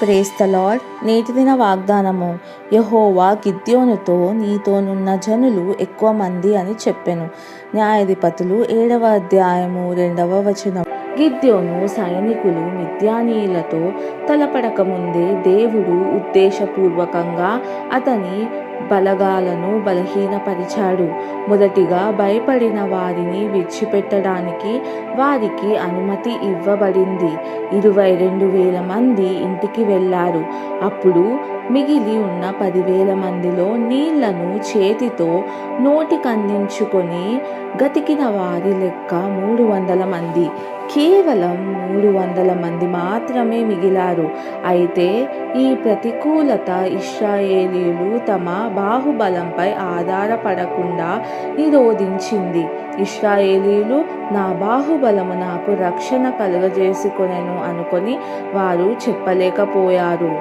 Praise lord నేటి దిన వాగ్దానము యహోవా గిద్యోనుతో నీతోనున్న జనులు ఎక్కువ మంది అని చెప్పెను. న్యాయాధిపతులు ఏడవ అధ్యాయము రెండవ వచనం. గిద్యోను సైనికులు మిద్యానీయులతో తలపడకముందే దేవుడు ఉద్దేశపూర్వకంగా అతని బలగాలను బలహీనపరిచాడు. మొదటిగా భయపడిన వారిని విడిచిపెట్టడానికి వారికి అనుమతి ఇవ్వబడింది. ఇరవై రెండు వేల మంది ఇంటికి వెళ్ళారు. అప్పుడు మిగిలి ఉన్న పదివేల మందిలో నీళ్ళను చేతితో నోటికందించుకొని గతికిన వారి లెక్క మూడు వందల మంది. కేవలం మూడు వందల మంది మాత్రమే మిగిలారు. అయితే ఈ ప్రతికూలత ఇస్రాయేలీలు తమ బాహుబలంపై ఆధారపడకుండా నిరోధించింది. ఇస్రాయేలీలు నా బాహుబలము నాకు రక్షణ కలుగజేసుకొనెను అనుకొని వారు చెప్పలేకపోయారు.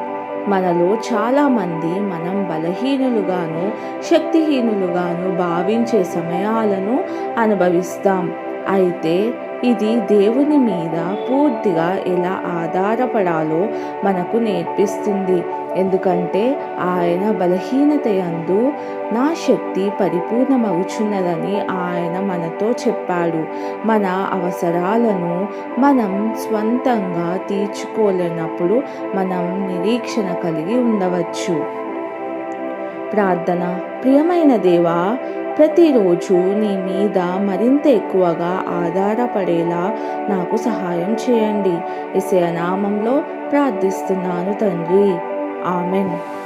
మనలో చాలామంది మనం బలహీనులుగాను శక్తిహీనులుగాను భావించే సమయాలను అనుభవిస్తాం. అయితే ఇది దేవుని మీద పూర్తిగా ఎలా ఆధారపడాలో మనకు నేర్పిస్తుంది. ఎందుకంటే ఆయన బలహీనత యందు నా శక్తి పరిపూర్ణమవుచున్నదని ఆయన మనతో చెప్పాడు. మన అవసరాలను మనం స్వంతంగా తీర్చుకోలేనప్పుడు మనం నిరీక్షణ కలిగి ఉండవచ్చు. ప్రార్థన. ప్రియమైన దేవా ప్రతిరోజు నీ మీద మరింత ఎక్కువగా ఆధారపడేలా నాకు సహాయం చేయండి. ఇసే నామంలో ప్రార్థిస్తున్నాను తండ్రి. ఆమెన్.